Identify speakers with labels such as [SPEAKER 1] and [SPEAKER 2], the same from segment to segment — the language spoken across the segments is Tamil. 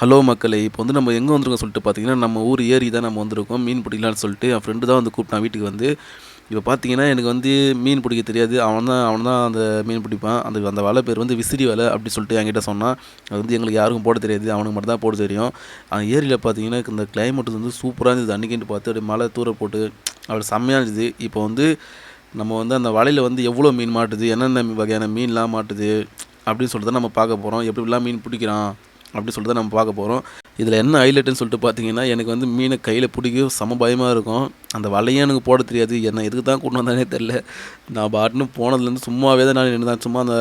[SPEAKER 1] ஹலோ மக்களே இப்போ வந்து நம்ம எங்கே வந்திருக்கோம் சொல்லிட்டு பார்த்தீங்கன்னா நம்ம ஊர் ஏரி தான் நம்ம வந்திருக்கோம் மீன் பிடிக்கலான்னு சொல்லிட்டு என் ஃப்ரெண்டு தான் வந்து கூப்பிட்டான் வீட்டுக்கு வந்து. இப்போ பார்த்தீங்கன்னா எனக்கு வந்து மீன் பிடிக்க தெரியாது. அவன் தான் அவன் தான் அந்த மீன் பிடிப்பான். அந்த அந்த வலை பேர் வந்து விசிறி வலை அப்படி சொல்லிட்டு என்கிட்ட சொன்னான். அது வந்து எங்களுக்கு யாருக்கும் போட தெரியாது. அவனுக்கு மட்டும் தான் போட தெரியும். அந்த ஏரியில் பார்த்தீங்கன்னா இந்த கிளைமேட் வந்து சூப்பராக இருந்தது. அன்றைக்கின்ட்டு பார்த்து அப்படியே மழை தூர போட்டு அப்படி செம்மையாக இருந்தது. இப்போ வந்து நம்ம வந்து அந்த வலையில் வந்து எவ்வளோ மீன் மாட்டுது என்னென்ன வகையான மீன்லாம் மாட்டுது அப்படின்னு சொல்லிட்டு தான் நம்ம பார்க்க போகிறோம் எப்படிலாம் மீன் பிடிக்கிறான் அப்படி சொல்லிட்டு தான் நம்ம பார்க்க போகிறோம் இதில் என்ன ஹைலைட்டுன்னு சொல்லிட்டு பார்த்தீங்கன்னா எனக்கு வந்து மீனை கையில் பிடிக்கும் சம பயமாக இருக்கும். அந்த வலையும் எனக்கு போட தெரியாது. என்ன எதுக்கு தான் கொண்டு வந்தானே தெரில நான் பாட்டுன்னு போனதுலேருந்து சும்மாவே தான் நான் நின்று சும்மா அந்த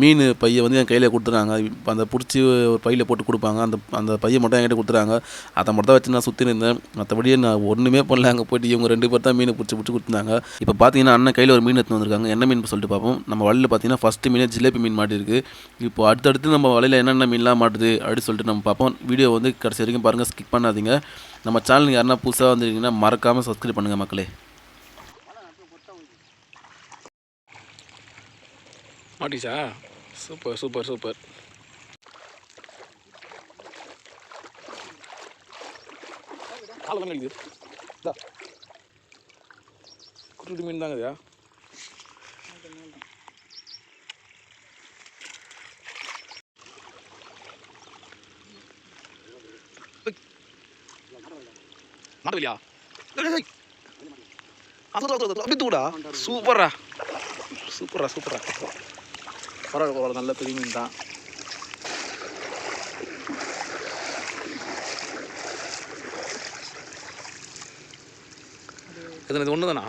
[SPEAKER 1] மீன் பையை வந்து என் கையில் கொடுத்துறாங்க. அந்த பிடிச்சி ஒரு பையில் போட்டு கொடுப்பாங்க. அந்த அந்த பையை மட்டும் என்கிட்ட கொடுத்துறாங்க. அதை மட்டும் தான் வச்சு நான் சுற்றி இருந்தேன். மற்றபடி நான் ஒன்றுமே பண்ணல. அங்கே போயிட்டு இவங்க ரெண்டு பேர் தான் மீனை பிடிச்சி பிடிச்சி கொடுத்துருந்தாங்க. இப்போ பார்த்தீங்கன்னா அண்ணன் கையில் ஒரு மீன் எடுத்துன்னு வந்திருக்காங்க. என்ன மீன் சொல்லிட்டு பார்ப்போம் நம்ம வலையில் பார்த்தீங்கன்னா ஃபஸ்ட்டு மீனே ஜிலேபி மீன் மாட்டிருக்கு இப்போ அடுத்தடுத்து நம்ம வலையில் என்னென்ன மீன்லாம் மாட்டுது அப்படின்னு சொல்லிட்டு நம்ம பார்ப்போம் வீடியோ வந்து கடைசி வரைக்கும் பாருங்கள் ஸ்கிப் பண்ணாதீங்க. நம்ம சேனலுக்கு யாருன்னா புதுசாக வந்துருக்கீங்கன்னா மறக்காமல் சப்ஸ்கிரைப் பண்ணுங்கள் மக்களே.
[SPEAKER 2] மாட்டிச்சா? Super super super. காலை தானே இதா குட்டி குட்டி மீன் தாங்க இதா. மாட்டவில்லையா அப்படி தூடா சூப்பரா சூப்பரா சூப்பரா பரவாயில்ல பரவாயில்ல நல்ல பெரிய மீன் தான். இது இது ஒன்று தானா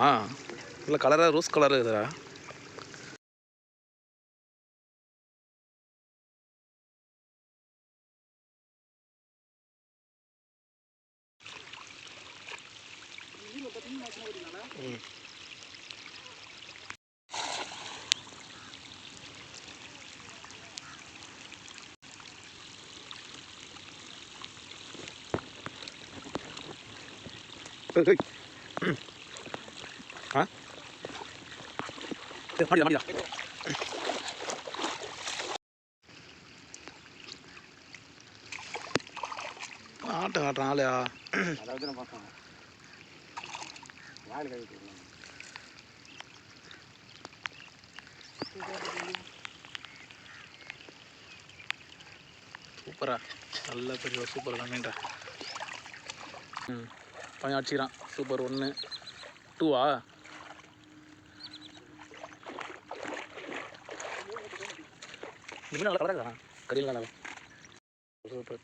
[SPEAKER 2] இல்லை கலராக ரோஸ் கலராக இருக்குதா ஏய், ஏய். ம். ஆ மாடிடா மாடிடா ஆட்டம் காட்டுறான் ஆளையா சூப்பரா நல்ல பெரிய சூப்பராக மீன்டா ம் பையன் அடிச்சுக்கிறான் சூப்பர் ஒன்று டூவா நல்லா கடை கடையில் நல்லா. சூப்பர்.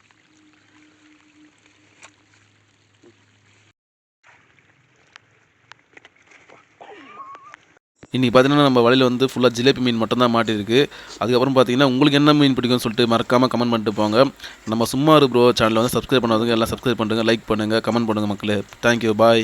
[SPEAKER 1] இன்றைக்கி பார்த்தீங்கன்னா நம்ம வலையில் வந்து ஃபுல்லாக ஜிலேபி மீன் மட்டும்தான் மாட்டிருக்கு. அதுக்கப்புறம் பார்த்தீங்கன்னா உங்களுக்கு என்ன மீன் பிடிக்கும்னு சொல்லிட்டு மறக்காமல் கமெண்ட் பண்ணிட்டு போங்க. நம்ம சும்மா ப்ரோ சேனலில் வந்து சப்ஸ்கிரைப் பண்ணாதவங்க எல்லாம் சப்ஸ்கிரைப் பண்ணுங்கள் லைக் பண்ணுங்கள் கமெண்ட் பண்ணுங்கள் மக்களே. Thank you bye